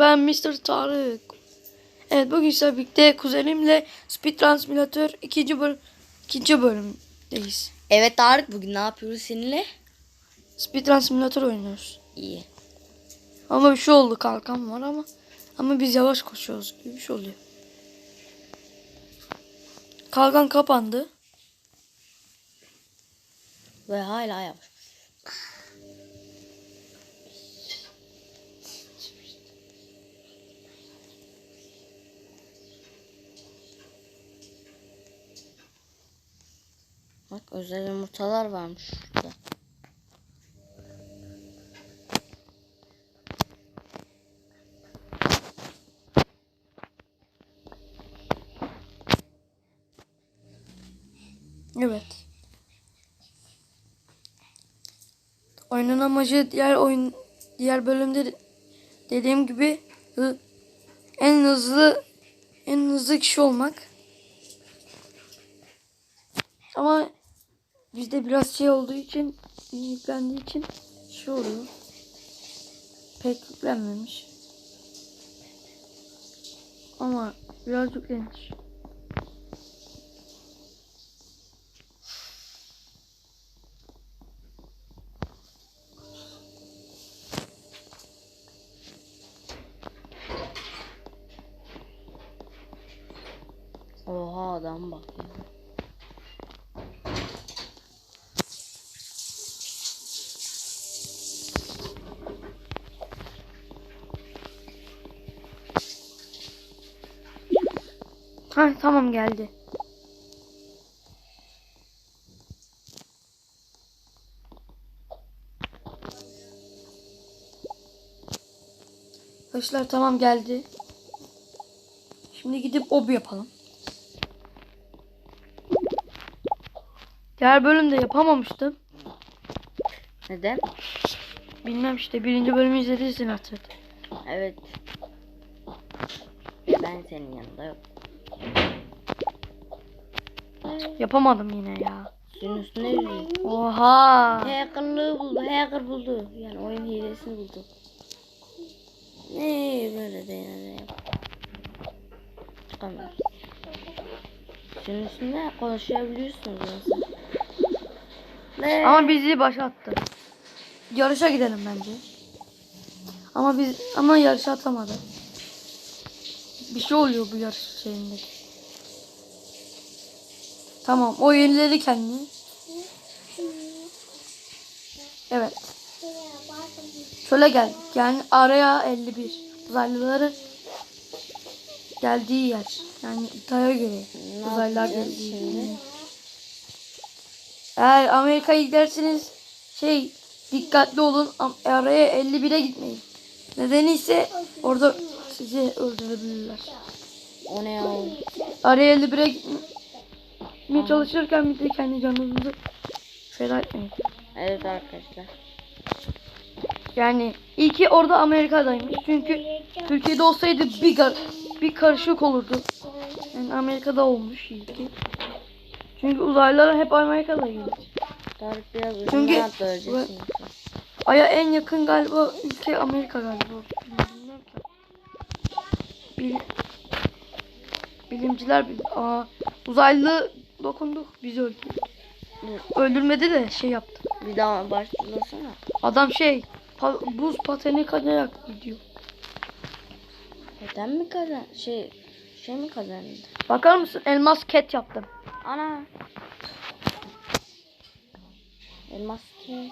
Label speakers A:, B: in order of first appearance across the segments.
A: Ben Mr. Tarık. Evet bugün sizlerle birlikte kuzenimle Speedrun Simulator ikinci bölüm ikinci bölümdeyiz.
B: Evet Tarık bugün ne yapıyoruz seninle?
A: Speedrun Simulator oynuyoruz.
B: İyi.
A: Ama bir şey oldu kalkan var ama ama biz yavaş koşuyoruz gibi bir şey oluyor. Kalkan kapandı.
B: Ve hala yavaş. Bak özel yumurtalar varmış şurada.
A: Evet. Oyunun amacı diğer oyun diğer bölümde dediğim gibi en hızlı en hızlı kişi olmak. Ama bizde biraz şey olduğu için yüklendiği için şey oluyor. Pek yüklenmemiş. Ama biraz yüklenmiş.
B: Oha adam bak ya.
A: Ha tamam geldi. Arkadaşlar tamam geldi. Şimdi gidip obi yapalım. Diğer bölümde yapamamıştım.
B: Neden?
A: Bilmem işte birinci bölümü izlediysin artık.
B: Evet. Ben senin yanında yok.
A: Yapamadım yine ya.
B: Suyun üstüne yürüyor.
A: Oha.
B: Hackerlığı buldu. Hacker buldu. Yani oyun hilesini buldu. Ne böyle de yani. Çıkamıyoruz. Suyun üstünde konuşabiliyorsunuz mesela. Ne?
A: Ama bizi başlattı. Yarışa gidelim bence. Ama biz ama yarışa atamadı. Bir şey oluyor bu yarış şeyinde. Tamam o yeniledi kendini. Evet. Şöyle geldik. Yani araya 51. Uzaylıları geldiği yer. Yani iddiaya göre uzaylılar geldiği yer. Eğer Amerika'ya giderseniz şey dikkatli olun araya 51'e gitmeyin. Nedeni ise orada sizi öldürebilirler.
B: O ne ya?
A: Araya 51'e gitmeye çalışırken bir de kendi canınızı feda etmeyin.
B: Evet arkadaşlar.
A: Yani iyi ki orada Amerika'daymış. Çünkü Türkiye'de olsaydı bir, gar- bir karışık olurdu. Yani Amerika'da olmuş iyi ki. Çünkü uzaylılar hep Amerika'da
B: biraz
A: Çünkü-. Ay'a en yakın galiba ülke Amerika galiba. Bil- bilimciler bil- Aa, uzaylı dokunduk bizi öldürdü. Öldürmedi de şey yaptı.
B: Bir daha başlasana.
A: Adam şey pa- buz pateni kayarak gidiyor.
B: Neden mi kazan? Şey, şey mi kazandı?
A: Bakar mısın elmas ket yaptım.
B: Ana. Elmas ki.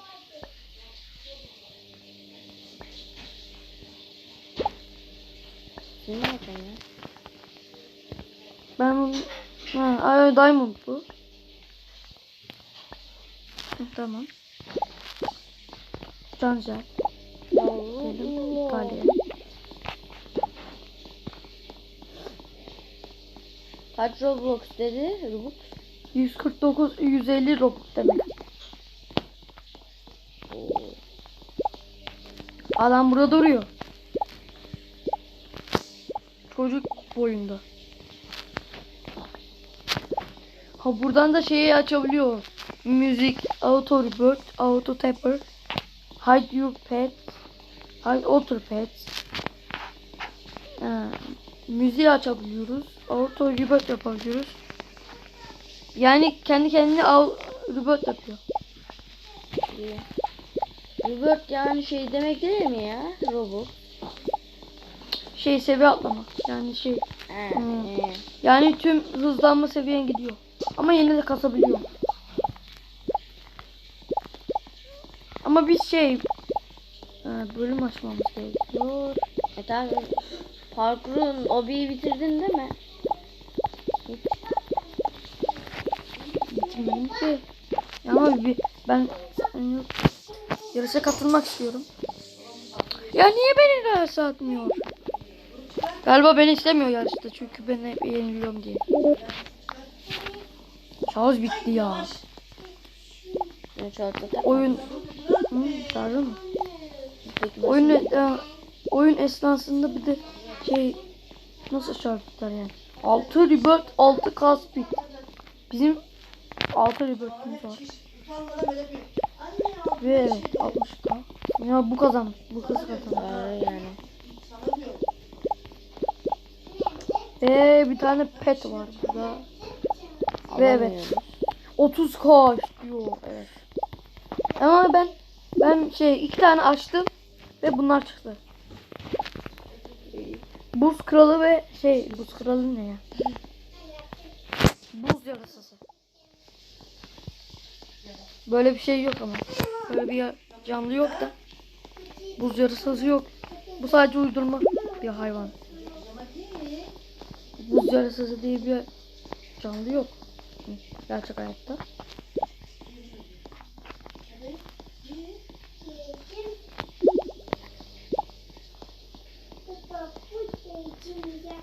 B: Sen ne yapıyorsun ya?
A: Ben bunu ha, ay, diamond bu. Tamam. Cancel. Dedim İtalya'ya.
B: Kaç Roblox dedi? Robux.
A: 149 150 robot demek. Adam burada duruyor. Çocuk boyunda. Ha buradan da şeyi açabiliyor. Müzik, auto revert, auto tapper, hide your pet, hide alter pets, e, müziği açabiliyoruz. Auto reboot yapabiliyoruz. Yani kendi kendine au- reboot yapıyor.
B: İyi. Yani şey demek değil mi ya? Robot.
A: Şey seviye atlamak. Yani şey
B: He,
A: Hmm.
B: he.
A: yani tüm hızlanma seviyen gidiyor. Ama yine de kasabiliyor. Ama biz şey e, bölüm açmamız gerekiyor.
B: E tabi. Parkurun obiyi bitirdin değil mi?
A: Bitirmedim ki. Ama bir ben e, yarışa katılmak istiyorum. Ya niye beni yarışa atmıyor? Galiba beni istemiyor yarışta çünkü ben hep yeniliyorum diye. Şarj bitti ya. Oyun şarjı mı? Oyun e, oyun esnasında bir de şey nasıl şarj biter yani? 6 rebirth 6 k speed. Bizim 6 rebirth'imiz var. Ve evet 60k. Ya bu kazanmış. Bu kız kazanmış.
B: Yani.
A: Ve bir tane pet var burada. Ve evet.
B: Alamıyoruz.
A: 30k diyor. Evet. Ama ben ben şey iki tane açtım ve bunlar çıktı. Buz kralı ve şey buz kralı ne ya? Buz yarasası. Böyle bir şey yok ama. Böyle bir canlı yok da. Buz yarasası yok. Bu sadece uydurma bir hayvan. Buz yarasası diye bir canlı yok. Gerçek hayatta.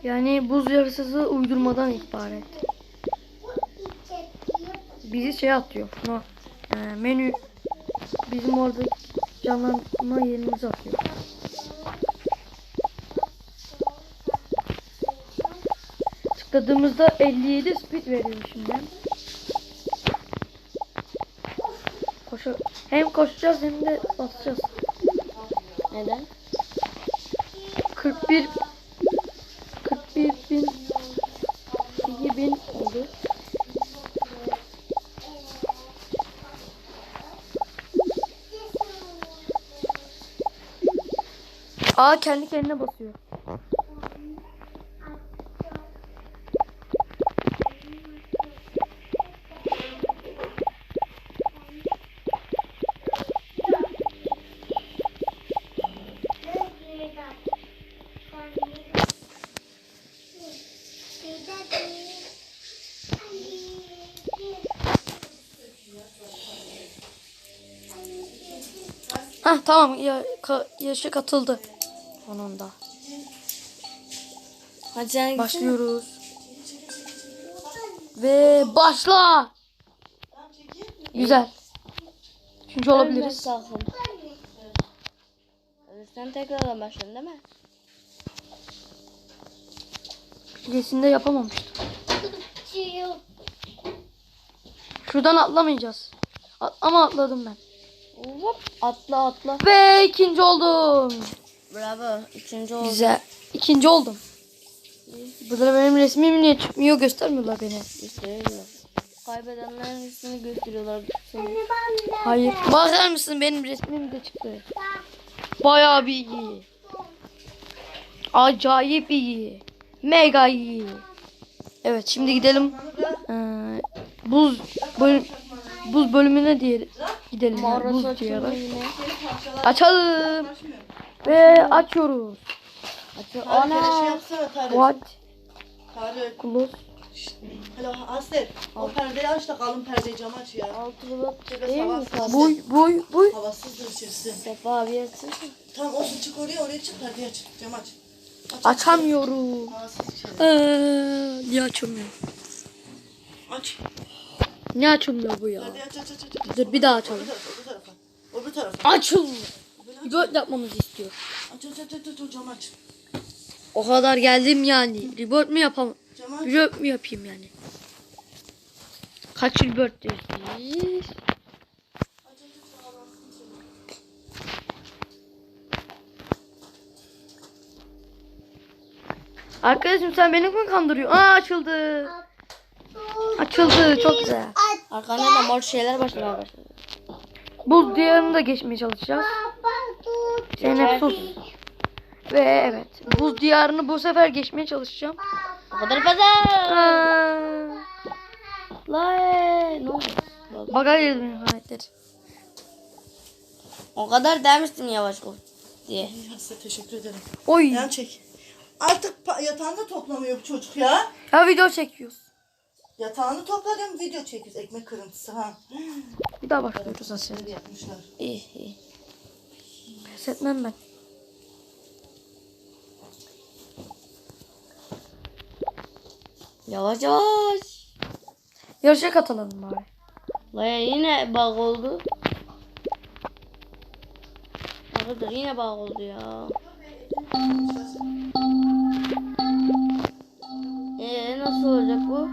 A: Yani buz yarasası uydurmadan ibaret. Bizi şey atıyor. No, e, menü bizim orada canlanma yerimizi atıyor. Tıkladığımızda 57 speed veriyor şimdi. Hem koşacağız hem de basacağız.
B: Neden?
A: 41 41 bin 2 bin oldu. Aa kendi kendine basıyor. Hah tamam ya ka, yarışa katıldı. Sonunda.
B: Hadi sen gitsene.
A: Başlıyoruz. Ve başla. Güzel. Üçüncü olabiliriz.
B: Sen tekrardan başladın değil mi?
A: Birisinde yapamamıştım. Şuradan atlamayacağız. At- ama atladım ben.
B: Hop atla atla.
A: Ve ikinci oldum.
B: Bravo. Üçüncü oldu.
A: Güzel. İkinci oldum. Burada benim resmim niye çıkmıyor göstermiyorlar beni.
B: Gösteriyorlar. Kaybedenlerin ismini gösteriyorlar.
A: Hayır. Bakar mısın benim resmim de çıktı. Bayağı bir iyi. Acayip iyi. Mega iyi. Evet şimdi gidelim. Ee, buz bölüm, buz bölümüne diye gidelim.
B: Mağarası
A: buz
B: yine.
A: Açalım. Ve açıyoruz.
B: Açıyor.
C: Şey
B: Ana.
A: What?
C: Tarık.
A: Close.
C: Hello Asel. O perdeyi aç da kalın perdeyi cam aç ya.
B: Altı bulut değil mi?
A: Buy buy buy.
C: Havasızdır içerisi.
B: Sefa abi yatsın.
C: Tamam olsun çık oraya oraya çık perdeyi aç. Cam aç. aç aç.
A: Açamıyorum.
C: Havasız içeri.
A: Ee, niye açılmıyor?
C: Aç.
A: Niye açılmıyor bu ya?
C: Perdeyi aç aç aç aç. aç.
A: Dur bir daha açalım.
C: öbür tarafa. Öbür tarafa.
A: Açılmıyor. Reboot yapmamızı istiyor.
C: Aç aç aç aç aç cam aç.
A: O kadar geldim yani. Reboot mu
C: aç.
A: Reboot mu yapayım yani? Kaç reboot
C: içeri.
A: Arkadaşım sen beni mi kandırıyorsun? Aa açıldı. Açıldı çok güzel.
B: Arkandan da mor şeyler başlamaya başladı.
A: Buz diyarını da geçmeye çalışacağız. Zeynep sus. Ve evet buz diyarını bu sefer geçmeye çalışacağım.
B: O kadar fazla. La ne oldu?
A: Baga girdim nihayetleri.
B: O kadar demiştin yavaş ol diye.
C: Aslı teşekkür ederim.
A: Oy.
C: Yan çek. Artık yatağında toplamıyor bu çocuk ya.
A: Ya video çekiyoruz.
C: Yatağını topladım video çekiyoruz. Ekmek kırıntısı ha.
A: Bir daha başlıyoruz aslında.
C: Yapmışlar.
B: İyi iyi.
A: Pes etmem ben.
B: Yavaş yavaş.
A: Yarışa katılalım bari.
B: La yine bug oldu. Arkadaşlar yine bug oldu ya. Ee nasıl olacak bu?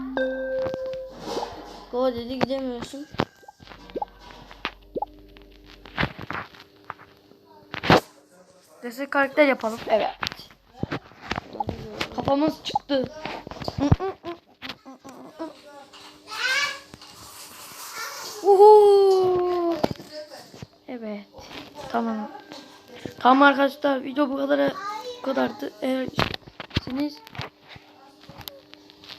B: Go dedi gidemiyorsun.
A: Destek karakter yapalım. Evet. Kafamız çıktı. Uhu. Evet. Tamam. Tamam arkadaşlar video bu kadar bu kadardı. Eğer isterseniz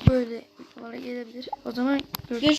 A: böyle videolara gelebilir. O zaman görüşürüz.